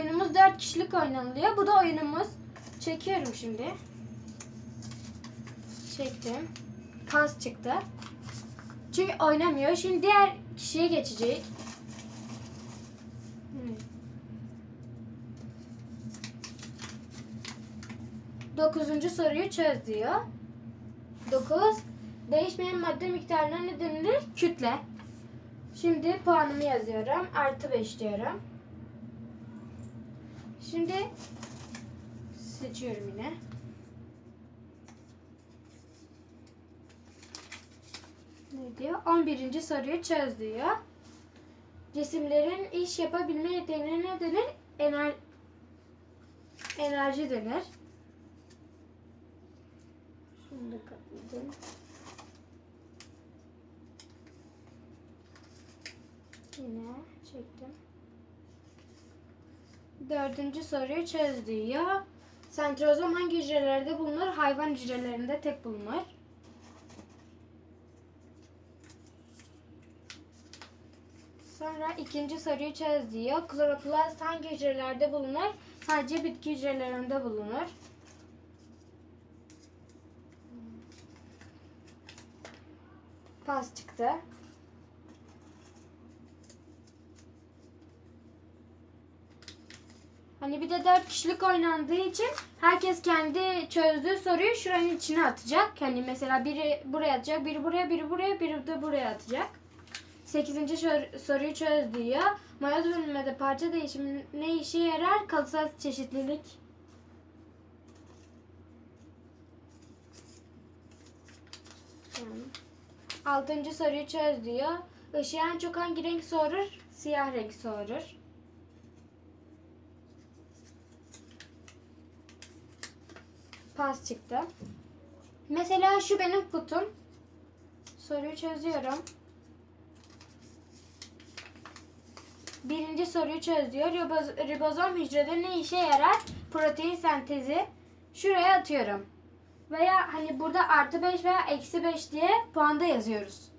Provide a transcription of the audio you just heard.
oyunumuz 4 kişilik oynanılıyor. Bu da oyunumuz. Çekiyorum şimdi. Çektim. Kas çıktı. Çünkü oynamıyor. Şimdi diğer kişiye geçecek. Hmm. Dokuzuncu soruyu çöz diyor. Dokuz. Değişmeyen madde miktarına ne denilir? Kütle. Şimdi puanımı yazıyorum. Artı 5 diyorum. Şimdi seçiyorum yine. Ne diyor? 11. soruyu çöz diyor. Cisimlerin iş yapabilme yeteneğine ne denir? Ener enerji denir. Şunu da kapatayım. Yine çektim. Dördüncü soruyu çöz diyor. Sentrozom hangi hücrelerde bulunur? Hayvan hücrelerinde tek bulunur. Sonra ikinci soruyu çöz diyor. Kloroplast hangi hücrelerde bulunur? Sadece bitki hücrelerinde bulunur. Pas çıktı. Hani bir de dört kişilik oynandığı için herkes kendi çözdüğü soruyu şuranın içine atacak. Hani mesela biri buraya atacak, biri buraya, biri buraya, biri de buraya atacak. Sekizinci sor- soruyu çöz diyor. Mayoz bölünmede parça değişimi ne işe yarar? Kalıtsal çeşitlilik. Altıncı soruyu çöz diyor. Işığı en çok hangi renk soğurur? Siyah renk soğurur. Pas çıktı. Mesela şu benim kutum. Soruyu çözüyorum. Birinci soruyu çöz diyor. Riboz- Ribozom hücrede ne işe yarar? Protein sentezi. Şuraya atıyorum. Veya hani burada artı 5 veya eksi 5 diye puanda yazıyoruz.